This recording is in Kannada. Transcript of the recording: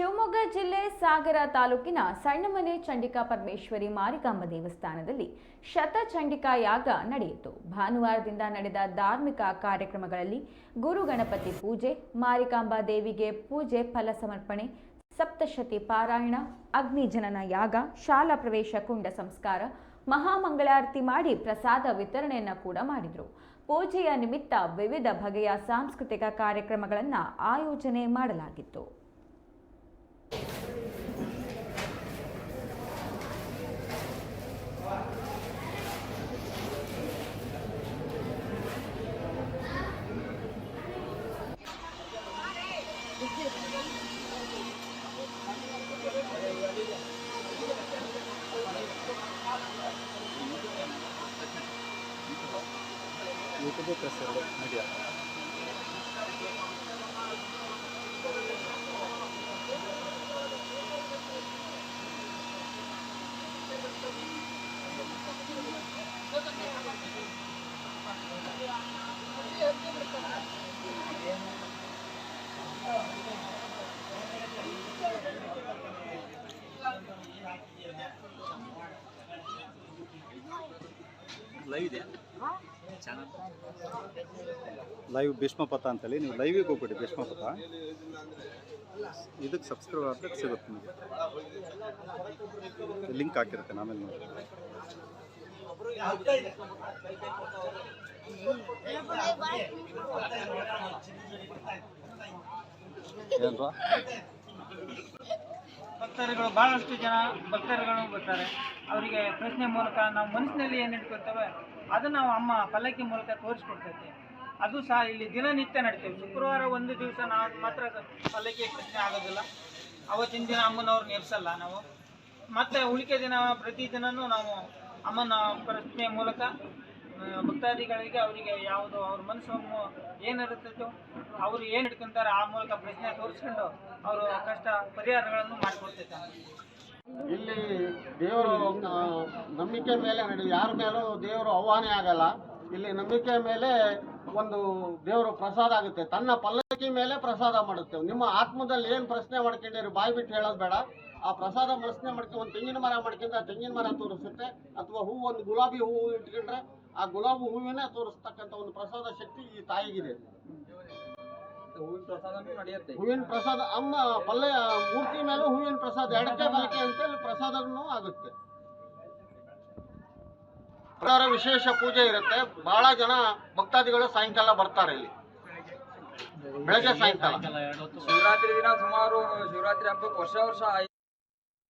ಶಿವಮೊಗ್ಗ ಜಿಲ್ಲೆ ಸಾಗರ ತಾಲೂಕಿನ ಸಣ್ಣಮನೆ ಚಂಡಿಕಾ ಪರಮೇಶ್ವರಿ ಮಾರಿಕಾಂಬ ದೇವಸ್ಥಾನದಲ್ಲಿ ಶತಚಂಡಿಕಾ ಯಾಗ ನಡೆಯಿತು. ಭಾನುವಾರದಿಂದ ನಡೆದ ಧಾರ್ಮಿಕ ಕಾರ್ಯಕ್ರಮಗಳಲ್ಲಿ ಗುರು ಗಣಪತಿ ಪೂಜೆ, ಮಾರಿಕಾಂಬಾ ದೇವಿಗೆ ಪೂಜೆ ಫಲ ಸಮರ್ಪಣೆ, ಸಪ್ತಶತಿ ಪಾರಾಯಣ, ಅಗ್ನಿಜನನ ಯಾಗ, ಶಾಲಾ ಪ್ರವೇಶ ಕುಂಡ ಸಂಸ್ಕಾರ, ಮಹಾಮಂಗಳಾರತಿ ಮಾಡಿ ಪ್ರಸಾದ ವಿತರಣೆಯನ್ನು ಕೂಡ ಮಾಡಿದರು. ಪೂಜೆಯ ನಿಮಿತ್ತ ವಿವಿಧ ಬಗೆಯ ಸಾಂಸ್ಕೃತಿಕ ಕಾರ್ಯಕ್ರಮಗಳನ್ನು ಆಯೋಜನೆ ಮಾಡಲಾಗಿತ್ತು. ಯೂಟ್ಯೂಬ್ ಪ್ಲಸ್ ಎರಡು ಮೀಡಿಯಾ ಲೈವ್ ಇದೆ ಚಾನಲ್ ಲೈವ್ ಭೀಷ್ಮಪಥ ಅಂತೇಳಿ, ನೀವು ಲೈವಿಗೆ ಹೋಗ್ಬಿಡಿ ಭೀಷ್ಮಪಥ ಇದಕ್ಕೆ ಸಬ್ಸ್ಕ್ರೈಬ್ ಆದರೆ ಸಿಗುತ್ತೆ ನಿಮಗೆ. ಲಿಂಕ್ ಹಾಕಿರುತ್ತೆ ಆಮೇಲೆ ನೋಡಿ ಏನ್ರಾ? ಭಕ್ತರುಗಳು, ಬಹಳಷ್ಟು ಜನ ಭಕ್ತರುಗಳು ಬರ್ತಾರೆ. ಅವರಿಗೆ ಪ್ರಶ್ನೆ ಮೂಲಕ ನಾವು ಮನಸ್ಸಿನಲ್ಲಿ ಏನು ಇಟ್ಕೊಳ್ತೇವೆ, ಅದನ್ನು ನಾವು ಅಮ್ಮ ಪಲ್ಲಕ್ಕಿ ಮೂಲಕ ತೋರಿಸ್ಕೊಡ್ತೈತೆ ಅದು ಸಹ ಇಲ್ಲಿ ದಿನನಿತ್ಯ ನಡೀತೇವೆ. ಶುಕ್ರವಾರ ಒಂದು ದಿವಸ ನಾವು ಮಾತ್ರ ಪಲ್ಲಕ್ಕಿ ಪ್ರಶ್ನೆ ಆಗೋದಿಲ್ಲ. ಅವತ್ತಿನ ದಿನ ಅಮ್ಮನವ್ರು ಎಬ್ಸಲ್ಲ ನಾವು. ಮತ್ತೆ ಉಳಿಕೆ ದಿನ, ಪ್ರತಿ ದಿನವೂ ನಾವು ಅಮ್ಮನ ಪ್ರಶ್ನೆ ಮೂಲಕ ಭಕ್ತಾದಿಗಳಿಗೆ ಅವರಿಗೆ ಯಾವುದು ಅವ್ರ ಮನಸ್ಸು ಏನಿರುತ್ತೋ ಅವರು ಏನು ಇಟ್ಕೊಂತಾರೆ ಆ ಮೂಲಕ ಪ್ರಶ್ನೆ ತೋರಿಸ್ಕೊಂಡು ಅವರು ಕಷ್ಟ ಪರಿಹಾರಗಳನ್ನು ಮಾಡಿಕೊಡ್ತಿರ್ತಾರೆ ಇಲ್ಲಿ ದೇವರು ನಂಬಿಕೆ ಮೇಲೆ ನಡೆ ಯಾರ ಮೇಲೂ ದೇವರು ಆಹ್ವಾನ ಆಗಲ್ಲ. ಇಲ್ಲಿ ನಂಬಿಕೆ ಮೇಲೆ ಒಂದು ದೇವರು ಪ್ರಸಾದ ಆಗುತ್ತೆ. ತನ್ನ ಪಲ್ಲಕ್ಕಿ ಮೇಲೆ ಪ್ರಸಾದ ಮಾಡುತ್ತೆ. ನಿಮ್ಮ ಆತ್ಮದಲ್ಲಿ ಏನು ಪ್ರಶ್ನೆ ಮಾಡ್ಕೊಂಡಿರಿ, ಬಾಯಿ ಬಿಟ್ಟು ಹೇಳೋದು ಬೇಡ. ಆ ಪ್ರಸಾದ ಪ್ರಶ್ನೆ ಮಾಡ್ಕೊಂಡು ಒಂದು ತೆಂಗಿನ ಮರ ಮಾಡ್ಕೊಂಡ್ರೆ ತೆಂಗಿನ ಮರ ತೋರಿಸುತ್ತೆ. ಅಥವಾ ಹೂವು ಒಂದು ಗುಲಾಬಿ ಹೂವು ಇಟ್ಕೊಂಡ್ರೆ ಆ ಗುಲಾಬಿ ಹೂವಿನ ತೋರಿಸ್ತಕ್ಕಂಥ ಒಂದು ಪ್ರಸಾದ ಶಕ್ತಿ ಈ ತಾಯಿಗಿದೆ. ಹೂವಿನ ಪ್ರಸಾದ ಅಮ್ಮ ಪಲ್ಲೆ ಮೂರ್ತಿ ಮೇಲೆ ಹೂವಿನ ಪ್ರಸಾದ ಎಡಕ್ಕೆ ಬಲಕೆ ಅಂತೇಳಿ ಪ್ರಸಾದನೂ ಆಗುತ್ತೆ. ಪ್ರಕಾರ ವಿಶೇಷ ಪೂಜೆ ಇರುತ್ತೆ. ಬಹಳ ಜನ ಭಕ್ತಾದಿಗಳು ಸಾಯಂಕಾಲ ಬರ್ತಾರೆ ಇಲ್ಲಿ. ಬೆಳಗ್ಗೆ ಸಾಯಂಕಾಲ. ಶಿವರಾತ್ರಿ ದಿನ ಸುಮಾರು ಶಿವರಾತ್ರಿ ಹಬ್ಬಕ್ಕೆ ವರ್ಷ ವರ್ಷ